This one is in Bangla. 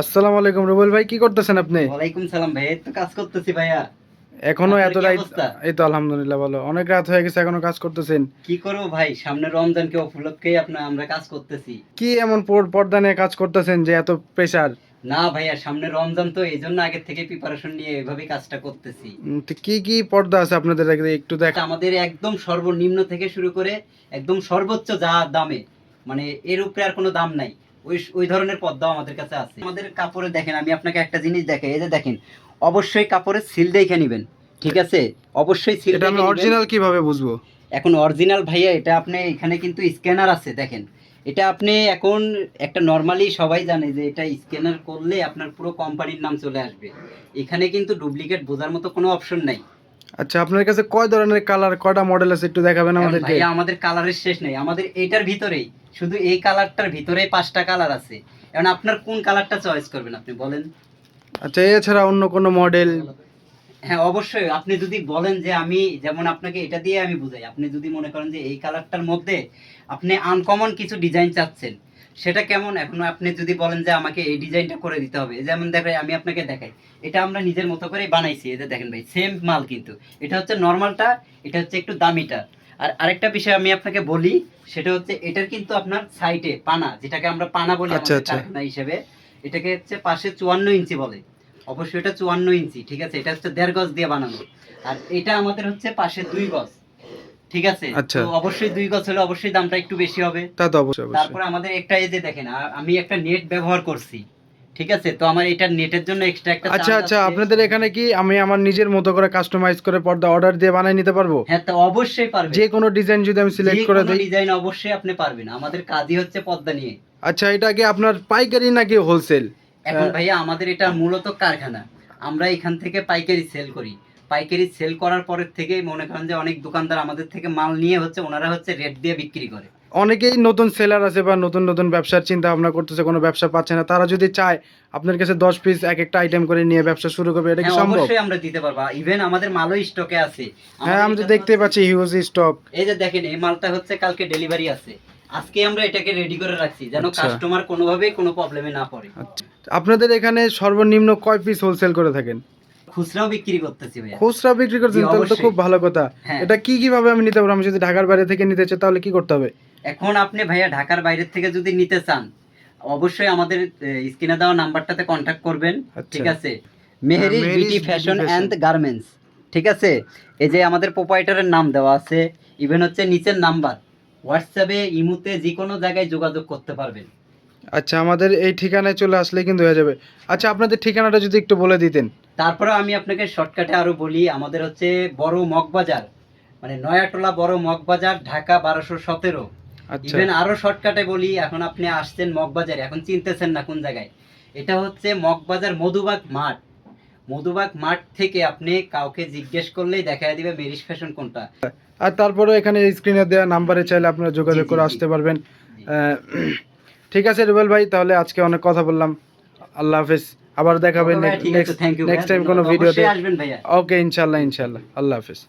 আসসালামু আলাইকুম রুবেল ভাই কি করতেছেন আপনি? ওয়ালাইকুম সালাম ভাই তো কাজ করতেছি ভাইয়া। এখনও এত রাত এই তো আলহামদুলিল্লাহ ভালো। অনেক রাত হয়ে গেছে এখনও কাজ করতেছেন? কি করব ভাই সামনে রমজানকে উপলক্ষেই আপনার আমরা কাজ করতেছি। কি এমন পর্দা নিয়ে কাজ করতেছেন যে এত প্রেসার না ভাইয়া সামনে রমজান তো এই জন্য আগে থেকে প্রিপারেশন নিয়ে এভাবেই কাজটা করতেছি। কি কি পর্দা আছে আপনাদের একটু দেখ আমাদের একদম সর্বনিম্ন থেকে শুরু করে একদম সর্বোচ্চ যা দামে মানে এর উপরে আর কোনো দাম নাই। ওই ওই ধরনের পদ্মাও আমাদের কাছে আছে। আমাদের কাপড়ে দেখেন আমি আপনাকে একটা জিনিস দেখাই। এই যে দেখেন অবশ্যই কাপড়ের সিল দেখে নেবেন ঠিক আছে? অবশ্যই সিল এটা আমি অরিজিনাল কীভাবে বুঝব? এখন অরিজিনাল ভাইয়া এটা আপনি এখানে কিন্তু স্ক্যানার আছে দেখেন। এটা আপনি এখন একটা নর্মালি সবাই জানে যে এটা স্ক্যানার করলে আপনার পুরো কোম্পানির নাম চলে আসবে। এখানে কিন্তু ডুপ্লিকেট বোঝার মতো কোনো অপশন নাই। আচ্ছা আপনার কাছে কয় ধরনের কালার কয়টা মডেল আছে একটু দেখাবেন আমাদেরকে? ভাইয়া আমাদের কালারের শেষ নেই। আমাদের এটার ভিতরেই শুধু এই কালারটার ভিতরেই পাঁচটা কালার আছে। এখন আপনার কোন কালারটা চয়েস করবেন আপনি বলেন। আচ্ছা এছাড়া অন্য কোনো মডেল হ্যাঁ অবশ্যই। আপনি যদি বলেন যে আমি যেমন আপনাকে এটা দিয়ে আমি বুঝাই আপনি যদি মনে করেন যে এই কালারটার মধ্যে আপনি আনকমন কিছু ডিজাইন চাচ্ছেন সেটা কেমন? এখন আপনি যদি বলেন যে আমাকে এই ডিজাইনটা করে দিতে হবে যেমন দেখেন আমি আপনাকে দেখাই। এটা আমরা নিজের মতো করেই বানাইছি এটা দেখেন ভাই সেম মাল কিন্তু। এটা হচ্ছে নর্মালটা এটা হচ্ছে একটু দামিটা। আর আরেকটা বিষয় আমি আপনাকে বলি সেটা হচ্ছে এটার কিন্তু আপনার সাইডে পানা যেটাকে আমরা পানা বলি আচ্ছা, আচ্ছা। কারখানা হিসেবে এটাকে হচ্ছে পাশে চুয়ান্ন ইঞ্চি বলে। অবশ্যই এটা চুয়ান্ন ইঞ্চি ঠিক আছে? এটা হচ্ছে দেড় গজ দিয়ে বানানো। আর এটা আমাদের হচ্ছে পাশে দুই গজ। ঠিক আছে? আচ্ছা। তো অবশ্যই দুই গজ হলে অবশ্যই দামটা একটু বেশি হবে। তা তো অবশ্যই তারপরে আমাদের একটা এই যে দেখেন আমি একটা নেট ব্যবহার করছি ঠিক আছে? তো আমার এটা নেটের জন্য এক্সট্রা একটা আচ্ছা আচ্ছা আপনাদের এখানে কি আমি আমার নিজের মতো করে কাস্টমাইজ করে পর্দা অর্ডার দিয়ে বানিয়ে নিতে পারব? হ্যাঁ তো অবশ্যই পারবেন। যে কোনো ডিজাইন যদি আমি সিলেক্ট করে দিই। ডিজাইন অবশ্যই আপনি পারবেন। আমাদের কাজই হচ্ছে পদ্মা নিয়ে। আচ্ছা এটা কি আপনার পাইকারি নাকি হোলসেল এখন হ্যাঁ। ভাইয়া আমাদের এটা মূলত কারখানা। আমরা এখান থেকে পাইকারি সেল করি। পাইকারি সেল করার পরের থেকে মনে করেন যে অনেক দোকানদার আমাদের থেকে মাল নিয়ে হচ্ছে ওনারা হচ্ছে রেট দিয়ে বিক্রি করে। অনেকেই নতুন সেলার আছে বা নতুন নতুন ব্যবসার চিন্তা ভাবনা করতেছে কোনো ব্যবসা পাচ্ছে না। তারা যদি চায় আপনার কাছে দশ পিস এক একটা আইটেম করে নিয়ে ব্যবসা শুরু করবে এটা কি হ্যাঁ, সম্ভব? অবশ্যই আমরা দিতে পারব। ইভেন আমাদের মালও স্টকে আছে। হ্যাঁ আমি তো দেখতে পাচ্ছি হিউজ স্টক এই যে দেখেন এই মালটা হচ্ছে কালকে ডেলিভারি আছে। আজকে আমরা এটাকে রেডি করে রাখছি যেন আচ্ছা। কাস্টমার কোনোভাবেই কোনো প্রবলেমে না পড়ে। আচ্ছা। আপনাদের এখানে সর্বনিম্ন কয় পিস হোলসেল করে থাকেন? খুচরাও বিক্রি করতেছি ভাইয়া। খুচরা বিক্রি করছেন তাহলে তো খুব ভালো কথা। হ্যাঁ। এটা কি কীভাবে আমি নিতে পারব? আমি যদি ঢাকার বাইরে থেকে নিতে চাই তাহলে কি করতে হবে? এখন আপনি ভাইয়া ঢাকার বাইরে থেকে যদি নিতে চান অবশ্যই আমাদের স্ক্রিনে দেওয়া নাম্বারটাতে কন্ট্যাক্ট করবেন আচ্ছা। ঠিক আছে? Meheri beauty fashion fashion. And garments ঠিক আছে? এই যে আমাদের প্রোপাইটারের নাম দেওয়া আছে ইভেন হচ্ছে নিচের নাম্বার হোয়াটসঅ্যাপে ইমুতে যে কোনো জায়গায় যোগাযোগ করতে পারবেন। আচ্ছা আমাদের এই ঠিকানায় চলে আসলে কিন্তু হয়ে যাবে। আচ্ছা আপনাদের ঠিকানাটা যদি একটু বলে দিতেন। তারপরে আমি আপনাকে শর্টকাটে আরও বলি আমাদের হচ্ছে বড় মগবাজার মানে নয়াটোলা বড় মগবাজার ঢাকা বারোশো সতেরো। আচ্ছা। ইভেন আরও শর্টকাটে বলি এখন আপনি আসছেন মগবাজার এখন চিনতেছেন না কোন জায়গায়। এটা হচ্ছে মগবাজার মধুবাগ মাঠ। মধুবাগ মাঠ থেকে আপনি কাউকে জিজ্ঞেস করলেই দেখা দিবে মেরিস ফ্যাশন কোনটা। আর তারপরে এখানে স্ক্রিনে দেওয়া নাম্বারে চাইলে আপনারা যোগাযোগ করে আসতে পারবেন। আহ, ঠিক আছে রুবেল ভাই তাহলে আজকে অনেক কথা বললাম। আল্লাহ হাফেজ। আবার দেখাবেন নেক্সট টাইম কোনো ভিডিওতে আসবেন ভাইয়া। ওকে ইনশাল্লাহ ইনশাল্লাহ আল্লাহ হাফেজ।